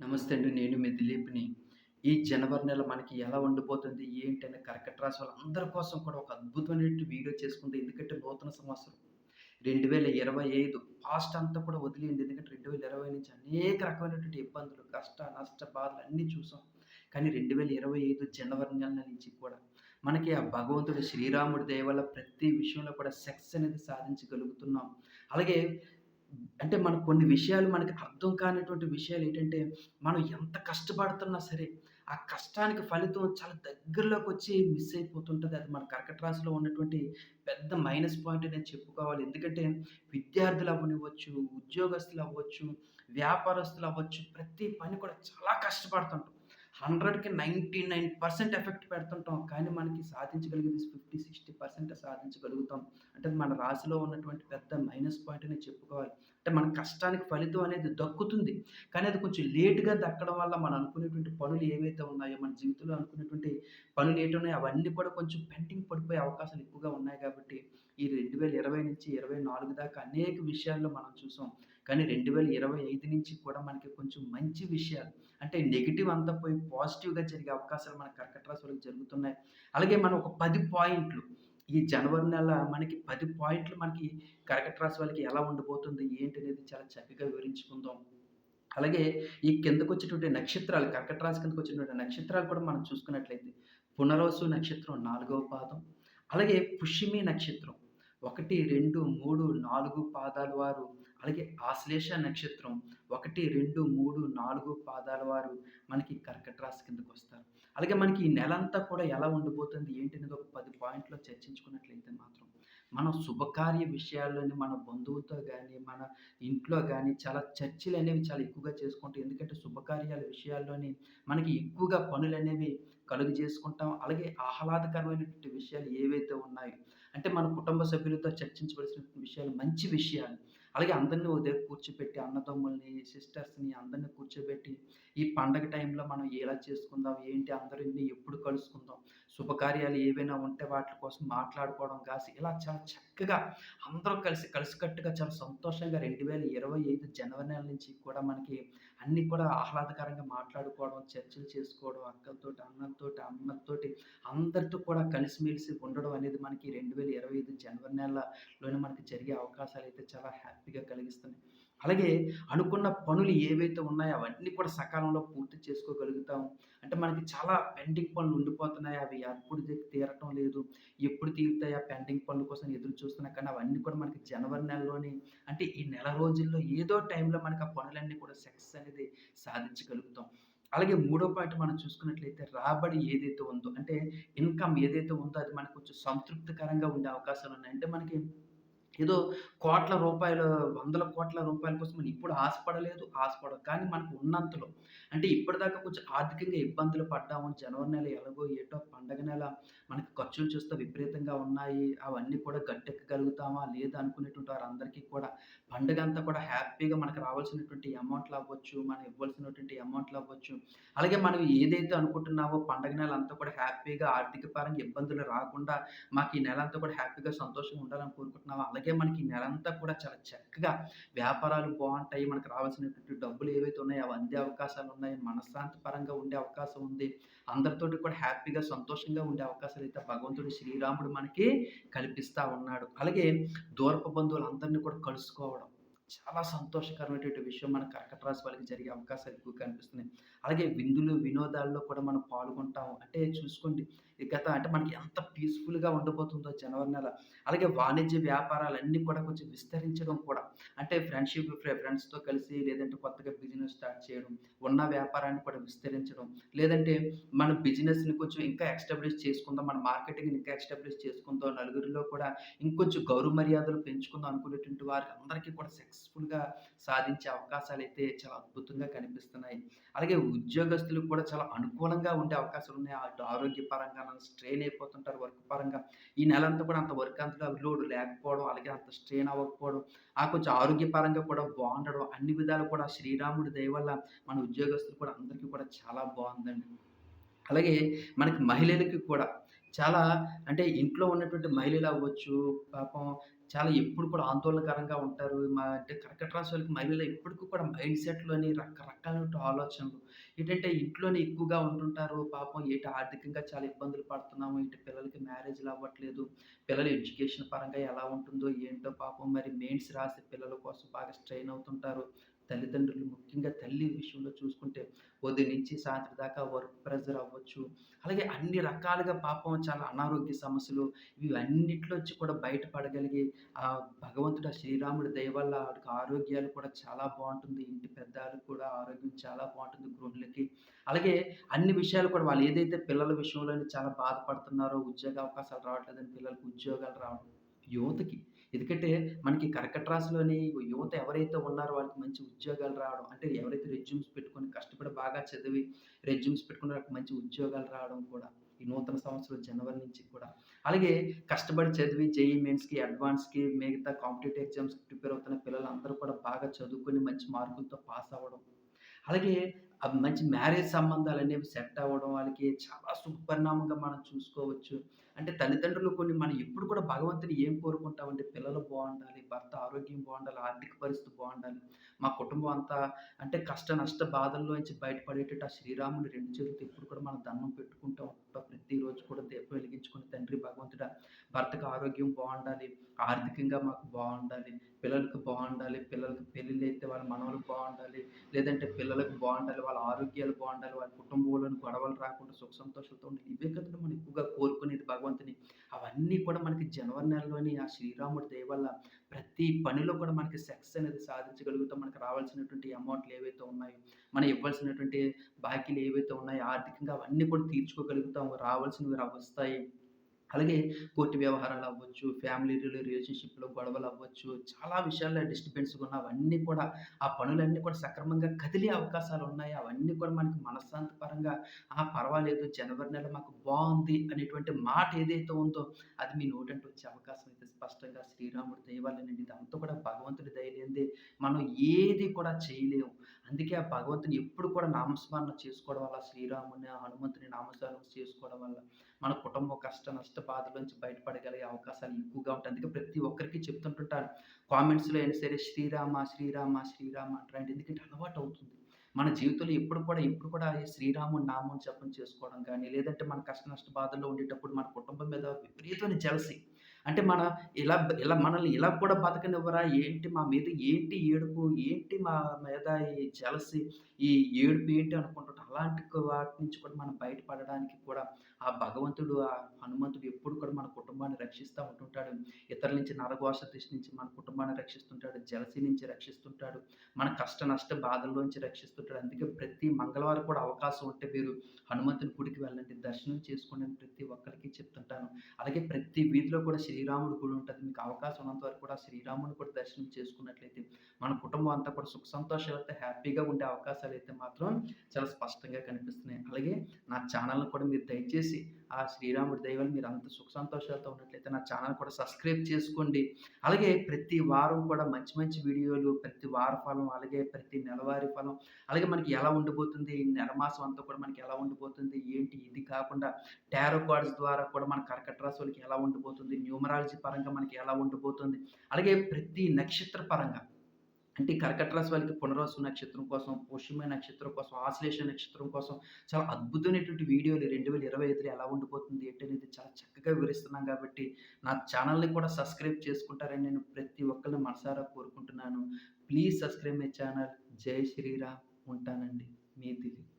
నమస్తే అండి. నేను మీ దిలీప్‌ని. ఈ జనవరి నెల మనకి ఎలా ఉండిపోతుంది, ఏంటి అని కర్కట రాశి వాళ్ళందరి కోసం కూడా ఒక అద్భుతమైన వీడియో చేసుకుంటే ఎందుకంటే నూతన సంవత్సరం 2025 పాస్ట్ అంతా కూడా వదిలేయండి. ఎందుకంటే 2020 నుంచి అనేక రకమైనటువంటి ఇబ్బందులు, కష్ట, నష్ట బాధలు అన్నీ చూసాం. కానీ 2025 జనవరి నెల నుంచి కూడా మనకి ఆ భగవంతుడు శ్రీరాముడి దయ వల్ల ప్రతి విషయంలో కూడా సెక్స్ అనేది సాధించగలుగుతున్నాం. అలాగే అంటే మనకు కొన్ని విషయాలు మనకి అర్థం కానటువంటి విషయాలు ఏంటంటే, మనం ఎంత కష్టపడుతున్నా సరే, ఆ కష్టానికి ఫలితం చాలా దగ్గరలోకి వచ్చి మిస్ అయిపోతుంటుంది అది మన కర్కట రాశిలో ఉన్నటువంటి పెద్ద మైనస్ పాయింట్ నేను చెప్పుకోవాలి. ఎందుకంటే విద్యార్థులు అవ్వనివ్వచ్చు, ఉద్యోగస్తులు అవ్వచ్చు, వ్యాపారస్తులు అవ్వచ్చు, ప్రతి పని కూడా చాలా కష్టపడుతుంటాం. 100కి 99% ఎఫెక్ట్ పెడుతుంటాం. కానీ మనకి సాధించగలిగేది 50, 60% సాధించగలుగుతాం. అంటే మన రాశిలో ఉన్నటువంటి పెద్ద మైనస్ పాయింట్ అని చెప్పుకోవాలి. అంటే మన కష్టానికి ఫలితం అనేది దక్కుతుంది. కానీ అది కొంచెం లేట్‌గా దక్కడం వల్ల మనం అనుకునేటువంటి పనులు ఏవైతే ఉన్నాయో, మన జీవితంలో అనుకునేటువంటి పనులు ఏటున్నాయో అవన్నీ కూడా కొంచెం పెండింగ్ పడిపోయే అవకాశాలు ఎక్కువగా ఉన్నాయి కాబట్టి, ఈ 2020 నుంచి 24 దాకా అనేక విషయాల్లో మనం చూసాం. కానీ 2025 నుంచి కూడా మనకి కొంచెం మంచి విషయాలు అంటే నెగిటివ్ అంతా పోయి పాజిటివ్‌గా జరిగే అవకాశాలు మన కర్కట వాళ్ళకి జరుగుతున్నాయి. అలాగే మనం ఒక పది పాయింట్లు ఈ జనవరి నెల మనకి పది పాయింట్లు మనకి కర్కట రాశి వాళ్ళకి ఎలా ఉండబోతుంది, ఏంటి అనేది చాలా చక్కగా వివరించుకుందాం. అలాగే ఈ కిందకొచ్చేటువంటి నక్షత్రాలు కర్కట రాశి కిందకొచ్చేటువంటి నక్షత్రాలు కూడా మనం చూసుకున్నట్లయితే పునరోసు నక్షత్రం నాలుగవ పాదం, అలాగే పుష్యమి నక్షత్రం 1, 2, 3, 4 పాదాల వారు, అలాగే ఆశ్లేష నక్షత్రం 1, 2, 3, 4 పాదాల వారు మనకి కర్కట రాశి కిందకొస్తారు. అలాగే మనకి ఈ నెలంతా కూడా ఎలా ఉండబోతుంది, ఏంటి అనేది ఒక పది పాయింట్‌లో చర్చించుకున్నట్లయితే మాత్రం, మనం శుభకార్య విషయాల్లోని మన బంధువులతో కానీ మన ఇంట్లో కానీ చాలా చర్చలు అనేవి చాలా ఎక్కువగా చేసుకుంటాం. ఎందుకంటే శుభకార్యాల విషయాల్లోని మనకి ఎక్కువగా పనులనేవి కలుగజేసుకుంటాం. అలాగే ఆహ్లాదకరమైనటువంటి విషయాలు ఏవైతే ఉన్నాయో, అంటే మన కుటుంబ సభ్యులతో చర్చించవలసిన విషయాలు మంచి విషయాలు. అలాగే అందరిని ఉదయం దగ్గర కూర్చోపెట్టి అన్నదమ్ముల్ని, సిస్టర్స్‌ని అందరిని కూర్చోబెట్టి ఈ పండగ టైంలో మనం ఎలా చేసుకుందాం, ఏంటి అందరిని ఎప్పుడు కలుసుకుందాం, శుభకార్యాలు ఏవైనా ఉంటే వాటి కోసం మాట్లాడుకోవడం కాసి ఇలా చాలా చక్కగా అందరం కలిసి కలిసికట్టుగా చాలా సంతోషంగా 2025 జనవరి నెల నుంచి కూడా మనకి అన్నీ కూడా ఆహ్లాదకరంగా మాట్లాడుకోవడం, చర్చలు చేసుకోవడం, అక్కలతోటి, అన్నలతోటి, అమ్మతోటి అందరితో కూడా కలిసిమెలిసి ఉండడం అనేది మనకి 2025 జనవరి నెలలోనే మనకి జరిగే అవకాశాలు అయితే చాలా హ్యాపీగా కలిగిస్తున్నాయి. అలాగే అనుకున్న పనులు ఏవైతే ఉన్నాయో అవన్నీ కూడా సకాలంలో పూర్తి చేసుకోగలుగుతాం. అంటే మనకి చాలా పెండింగ్ పనులు ఉండిపోతున్నాయి. అవి ఎప్పుడు తీరటం లేదు. ఎప్పుడు తీరుతాయి ఆ పెండింగ్ పనుల కోసం ఎదురు చూస్తున్నా కానీ అవన్నీ కూడా మనకి జనవరి నెలలోని అంటే ఈ నెల రోజుల్లో ఏదో టైంలో మనకి ఆ పనులన్నీ కూడా సక్సెస్ అనేది సాధించగలుగుతాం. అలాగే మూడో పాయింట్ మనం చూసుకున్నట్లయితే రాబడి ఏదైతే ఉందో అంటే ఇన్‌కమ్ ఏదైతే ఉందో అది మనకు కొంచెం సంతృప్తికరంగా ఉండే అవకాశాలు ఉన్నాయి అంటే మనకి ఏదో కోట్ల రూపాయలు, వందల కోట్ల రూపాయల కోసం మనం ఇప్పుడు ఆశపడలేదు, ఆశపడదు కానీ మనకు ఉన్నంతలో అంటే ఇప్పటిదాకా కొంచెం ఆర్థికంగా ఇబ్బందులు పడ్డాము. జనవరి నెల ఎలాగో ఏటో పండగ నెల మనకి ఖర్చులు చూస్తే విపరీతంగా ఉన్నాయి. అవన్నీ కూడా చేయగలుగుతామా లేదా? అనుకునేటువంటి వారందరికీ కూడా పండగంతా కూడా హ్యాపీగా మనకు రావాల్సినటువంటి అమౌంట్లు అవ్వచ్చు, మనం ఇవ్వాల్సినటువంటి అమౌంట్లు అవ్వచ్చు. అలాగే మనం ఏదైతే అనుకుంటున్నామో పండగ నెల అంతా కూడా హ్యాపీగా ఆర్థిక పరంగా ఇబ్బందులు రాకుండా మాకు ఈ నెలంతా కూడా హ్యాపీగా సంతోషంగా ఉండాలని కోరుకుంటున్నాము అలాగే మనకి ఈ నెలంతా కూడా చాలా చక్కగా వ్యాపారాలు బాగుంటాయి మనకు రావాల్సినటువంటి డబ్బులు ఏవైతే ఉన్నాయో అవి అందే అవకాశాలున్నాయి. మనశ్శాంతి పరంగా ఉండే అవకాశం ఉంది. అందరితోటి కూడా హ్యాపీగా, సంతోషంగా ఉండే అవకాశాలు అయితే భగవంతుడు శ్రీరాముడు మనకి కల్పిస్తా ఉన్నాడు. అలాగే అలాగే దూరపు బంధువులందరిని కూడా కలుసుకోవడం చాలా సంతోషకరమైనటువంటి విషయం మన కర్కట రాశి వాళ్ళకి జరిగే అవకాశాలు ఎక్కువగా కనిపిస్తున్నాయి. అలాగే విందులు, వినోదాల్లో కూడా మనం పాల్గొంటాం. అంటే చూసుకోండి గత అంటే మనకి ఎంత పీస్‌ఫుల్‌గా ఉండబోతుందో జనవరి నెల. అలాగే వాణిజ్య వ్యాపారాలన్నీ కూడా కొంచెం విస్తరించడం కూడా. అంటే ఫ్రెండ్‌షిప్ ఫ్రె ఫ్రెండ్స్‌తో కలిసి లేదంటే కొత్తగా బిజినెస్ స్టార్ట్ చేయడం, ఉన్న వ్యాపారాన్ని కూడా విస్తరించడం, లేదంటే మన బిజినెస్‌ని కొంచెం ఇంకా ఎక్స్టాబ్లిష్ చేసుకుందాం, మన మార్కెటింగ్‌ని ఇంకా ఎక్స్టాబ్లిష్ చేసుకుందాం, నలుగురిలో కూడా ఇంకొంచెం గౌరవ మర్యాదలు పెంచుకుందాం అనుకునేటువంటి వారికి అందరికీ కూడా సక్సెస్‌ఫుల్‌గా సాధించే అయితే చాలా అద్భుతంగా కనిపిస్తున్నాయి. అలాగే ఉద్యోగస్తులకు కూడా చాలా అనుకూలంగా ఉండే అవకాశాలు ఉన్నాయి అటు ఆరోగ్యపరంగాను స్ట్రెయిన్ అయిపోతుంటారు వర్క్ పరంగా. ఈ నెలంతా కూడా అంత వర్క్ అంతగా లోడ్ లేకపోవడం, అలాగే అంత స్ట్రెయిన్ అవ్వకపోవడం, ఆ కొంచెం ఆరోగ్యపరంగా కూడా బాగుండడం అన్ని విధాలు కూడా శ్రీరాముడి దయ వల్ల మన ఉద్యోగస్తులు కూడా అందరికీ కూడా చాలా బాగుందండి అలాగే మనకి మహిళలకి కూడా చాలా అంటే ఇంట్లో ఉన్నటువంటి మహిళలు అవ్వచ్చు, పాపం చాలా ఎప్పుడు కూడా ఆందోళనకరంగా ఉంటారు. మా అంటే కర్కట రాశి వాళ్ళకి మహిళలు ఎప్పటికీ కూడా మైండ్ సెట్‌లోని రకరకాల ఆలోచనలు. ఏంటంటే ఇంట్లోనే ఎక్కువగా ఉంటుంటారు. పాపం ఏంటి ఆర్థికంగా చాలా ఇబ్బందులు పడుతున్నాము. ఇటు పిల్లలకి మ్యారేజ్‌లు అవ్వట్లేదు. పిల్లల ఎడ్యుకేషన్ పరంగా ఎలా ఉంటుందో ఏంటో పాపం మరి మెయిన్స్ రాసే పిల్లల కోసం బాగా స్ట్రెయిన్ అవుతుంటారు. తల్లిదండ్రులు ముఖ్యంగా తల్లి విషయంలో చూసుకుంటే ఉదయం నుంచి సాయంత్రం దాకా వర్క్ ప్రెషర్ అవ్వచ్చు. అలాగే అన్ని రకాలుగా పాపం చాలా అనారోగ్య సమస్యలు ఇవన్నిట్లోంచి కూడా బయటపడగలిగి ఆ భగవంతుడు ఆ శ్రీరాముడి దయ వల్ల ఆవిడకి ఆరోగ్యాలు కూడా చాలా బాగుంటుంది ఇంటి పెద్దాళ్ళకి కూడా ఆరోగ్యం చాలా బాగుంటుంది గృహిణులకి. అలాగే అన్ని విషయాలు కూడా వాళ్ళు ఏదైతే పిల్లల విషయంలో చాలా బాధపడుతున్నారో ఉద్యోగ అవకాశాలు రావట్లేదని పిల్లలకు ఉద్యోగాలు రావడం. యువతకి ఎందుకంటే మనకి కర్కట రాశిలోని యువత ఎవరైతే ఉన్నారో వాళ్ళకి మంచి ఉద్యోగాలు రావడం. అంటే ఎవరైతే రెజ్యూమ్స్ పెట్టుకొని కష్టపడి బాగా చదివి రెజ్యూమ్స్ పెట్టుకుని వాళ్ళకి మంచి ఉద్యోగాలు రావడం కూడా. ఈ నూతన సంవత్సరం జనవరి నుంచి కూడా. అలాగే కష్టపడి చదివి జేఈ మెయిన్స్‌కి, అడ్వాన్స్‌కి మిగతా కాంపిటేటివ్ ఎగ్జామ్స్‌కి ప్రిపేర్ అవుతున్న పిల్లలందరూ కూడా బాగా చదువుకొని మంచి మార్కులతో పాస్ అవ్వడం. అలాగే మంచి మ్యారేజ్ సంబంధాలు అనేవి సెట్ అవ్వడం వాళ్ళకి చాలా సుపరిణామంగా మనం చూసుకోవచ్చు. అంటే తల్లిదండ్రులు కొన్ని మనం ఎప్పుడు కూడా భగవంతుని ఏం కోరుకుంటామంటే పిల్లలు బాగుండాలి భర్త ఆరోగ్యం బాగుండాలి ఆర్థిక పరిస్థితి బాగుండాలి మా కుటుంబం అంతా అంటే కష్ట నష్ట బాధల్లోంచి బయటపడేటట్టు ఆ శ్రీరాముని రెండు చేతులతో ఎప్పుడు కూడా మనం దండం పెట్టుకుంటూ ఉంటాం. ప్రతిరోజు కూడా దీపం వెలిగించుకుని తండ్రి భగవంతుడా భర్తకు ఆరోగ్యం బాగుండాలి ఆర్థికంగా మాకు బావుండాలి, పిల్లలకి పిల్లలకు పిల్లలకి పెళ్ళిళ్ళైతే వాళ్ళ మనవళ్ళకి బాగుండాలి లేదంటే పిల్లలకు బాగుండాలి వాళ్ళ ఆరోగ్యాలు బాగుండాలి వాళ్ళ కుటుంబంలోని గొడవలు రాకుండా సుఖ సంతోషాలతో ఉండాలి. ఇవే కదండీ మనం ఎక్కువగా కోరుకునేది భగవంతుని. అవన్నీ కూడా మనకి జనవరి నెలలోని ఆ శ్రీరాముడి దయ వల్ల ప్రతి పనిలో కూడా మనకి సక్సెస్ అనేది సాధించగలుగుతాం. మనకు రావాల్సినటువంటి అమౌంట్‌లు ఏవైతే ఉన్నాయో, మనం ఇవ్వాల్సినటువంటి బాకీలు ఏవైతే ఉన్నాయో ఆర్థికంగా అవన్నీ కూడా తీర్చుకోగలుగుతాం. రావాల్సినవి వస్తాయి. అలాగే కోర్టు వ్యవహారాలు అవ్వచ్చు, ఫ్యామిలీ రిలేషన్‌షిప్‌లో గొడవలు అవ్వచ్చు, చాలా విషయాల్లో డిస్టర్బెన్స్‌గా ఉన్న అవన్నీ కూడా ఆ పనులన్నీ కూడా సక్రమంగా కదిలే అవకాశాలు ఉన్నాయి. అవన్నీ కూడా మనకి మనశ్శాంతి పరంగా ఆ! పర్వాలేదు జనవరి నెల మాకు బాగుంది అనేటువంటి మాట ఏదైతే ఉందో అది మీ నోటంట వచ్చే అవకాశం అయితే స్పష్టంగా శ్రీరాముడి దయ ఇదంతా కూడా భగవంతుడి దయలేంది మనం ఏది కూడా చేయలేము. అందుకే ఆ భగవంతుని ఎప్పుడు కూడా నామస్మరణ చేసుకోవడం వల్ల శ్రీరాముని, హనుమంతుని నామస్మరణ చేసుకోవడం వల్ల మన కుటుంబ కష్ట నష్ట బాధల నుంచి బయటపడగలిగే అవకాశాలు ఎక్కువగా ఉంటాయి. అందుకే ప్రతి ఒక్కరికి చెప్తుంటుంటాను. కామెంట్స్‌లో అయినా సరే శ్రీరామ, శ్రీరామ, శ్రీరామ అంటారండి. ఎందుకంటే అలవాటు అవుతుంది మన జీవితంలో ఎప్పుడు కూడా ఎప్పుడు కూడా ఈ నామం జపం చేసుకోవడం కానీ లేదంటే మన కష్ట నష్ట బాధల్లో ఉండేటప్పుడు మన కుటుంబం మీద విపరీతమైన జెలసీ. అంటే మన ఇలా ఇలా మనల్ని ఇలా కూడా బతకనివ్వరా? ఏంటి మా మీద ఏంటి ఏడుపు? ఏంటి మా మీద ఈ జలసి ఈ ఏడుపు ఏంటి అనుకుంటుంటాం. అలాంటి వాటి నుంచి కూడా మనం బయటపడడానికి కూడా ఆ భగవంతుడు, ఆ హనుమంతుడు ఎప్పుడు కూడా మన కుటుంబాన్ని రక్షిస్తూ ఉంటుంటాడు. ఇతరుల నుంచి నరఘోష దృష్టి నుంచి మన కుటుంబాన్ని రక్షిస్తుంటాడు. జలసి నుంచి రక్షిస్తుంటాడు. మన కష్ట నష్ట బాధల్లోంచి రక్షిస్తుంటాడు. అందుకే ప్రతి మంగళవారం కూడా అవకాశం ఉంటే మీరు హనుమంతుని గుడికి వెళ్ళండి. దర్శనం చేసుకోండి అని ప్రతి ఒక్కరికి చెప్తుంటాను. అలాగే ప్రతి వీధిలో కూడా శ్రీరాముడు గుడి ఉంటుంది మీకు అవకాశం ఉన్నంత వరకు కూడా శ్రీరాముని కూడా దర్శనం చేసుకున్నట్లయితే మన కుటుంబం అంతా కూడా సుఖ సంతోషాలతో హ్యాపీగా ఉండే అవకాశాలు అయితే మాత్రం చాలా స్పష్టంగా కనిపిస్తున్నాయి. అలాగే నా ఛానల్ని కూడా మీరు దయచేసి ఆ శ్రీరాముడి దైవాలు మీరు అంత సుఖ సంతోషాలతో ఉన్నట్లయితే నా ఛానల్ కూడా సబ్స్క్రైబ్ చేసుకోండి. అలాగే ప్రతి వారం కూడా మంచి మంచి వీడియోలు, ప్రతి వార ఫలం, అలాగే ప్రతి నెలవారి ఫలం, అలాగే మనకి ఎలా ఉండబోతుంది, ఈ నెల మాసం అంతా కూడా మనకి ఎలా ఉండబోతుంది, ఏంటి ఇది కాకుండా టారో కార్డ్స్ ద్వారా కూడా మన కర్కట రాశులకి ఎలా ఉండబోతుంది, న్యూమరాలజీ పరంగా మనకి ఎలా ఉండబోతుంది, అలాగే ప్రతి నక్షత్ర పరంగా అంటే ఈ కర్కట రాశి వాళ్ళకి పునర్వసు నక్షత్రం కోసం, పుష్యమ నక్షత్రం కోసం, ఆశ్లేష నక్షత్రం కోసం చాలా అద్భుతమైనటువంటి వీడియోలు 2025లో ఎలా ఉండబోతుంది ఏంటనేది చాలా చక్కగా వివరిస్తున్నాం కాబట్టి నా ఛానల్ని కూడా సబ్స్క్రైబ్ చేసుకుంటారని నేను ప్రతి ఒక్కరిని మనసారా కోరుకుంటున్నాను. Please subscribe my channel. Jai Shriram. ఉంటానండి. మీ దిలీప్